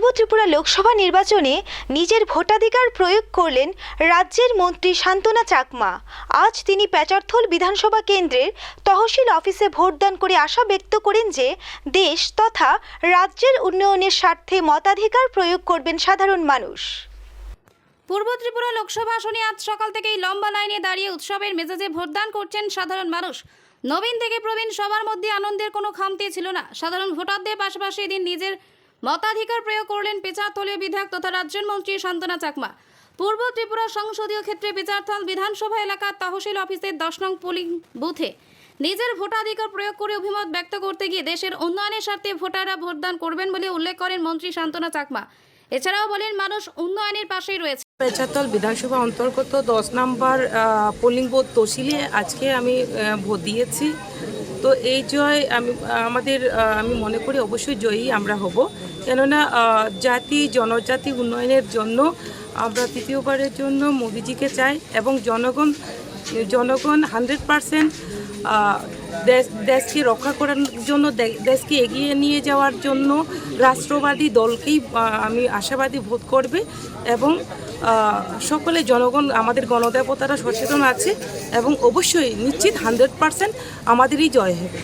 পূর্ব ত্রিপুরা লোকসভা নির্বাচনে নিজের ভোটাধিকার প্রয়োগ করলেন রাজ্যের মন্ত্রী শান্তনা চাকমা। আজ তিনি প্যাচারথল বিধানসভা কেন্দ্রের তহসিল অফিসে ভোটদান করে আশা ব্যক্ত করেন যে দেশ তথা রাজ্যের উন্নয়নের স্বার্থে মতাধিকার প্রয়োগ করবেন সাধারণ মানুষ। পূর্ব ত্রিপুরা লোকসভা আসনে আজ সকাল থেকেই লম্বা লাইনে দাঁড়িয়ে উৎসবের মেজাজে ভোটদান করছেন সাধারণ মানুষ। নবীন থেকে প্রবীণ সবার মধ্যে আনন্দের কোনো খামতি ছিল না। সাধারণ ভোটারদের পাশাপাশি এদিন নিজের মতাধিকার প্রয়োগ করলেন পেচারথলীয় বিধায়ক তথা রাজ্যের মন্ত্রী শান্তনা চাকমা। পূর্ব ত্রিপুরা সংসদীয় ক্ষেত্রে পেচারথল বিধানসভা এলাকার তহসিল অফিসের দশ নং পোলিং বুথে নিজের ভোটাধিকার প্রয়োগ করে অভিমত ব্যক্ত করতে গিয়ে দেশের উন্নয়নের স্বার্থে ভোটাররা ভোটদান করবেন বলে উল্লেখ করেন মন্ত্রী শান্তনা চাকমা। এছাড়াও বলেন, মানুষ উন্নয়নের পাশেই রয়েছে। পেঁচাতল বিধানসভা অন্তর্গত দশ নম্বর পোলিং বুথ তহসিলে আজকে আমি ভোট দিয়েছি। তো এই জয় আমি, আমাদের আমি মনে করি অবশ্যই জয়ী আমরা হব। কেননা জাতি, জনজাতি উন্নয়নের জন্য আমরা তৃতীয়বারের জন্য মোদিজিকে চাই এবং জনগণ জনগণ হান্ড্রেড পারসেন্ট দেশ, দেশকে রক্ষা করার জন্য দেশকে এগিয়ে নিয়ে যাওয়ার জন্য রাষ্ট্রবাদী দলকেই আমি আশাবাদী ভোট করবে এবং সকলে জনগণ, আমাদের গণদেবতারা সচেতন আছে এবং অবশ্যই নিশ্চিত হান্ড্রেড পারসেন্ট আমাদেরই জয় হবে।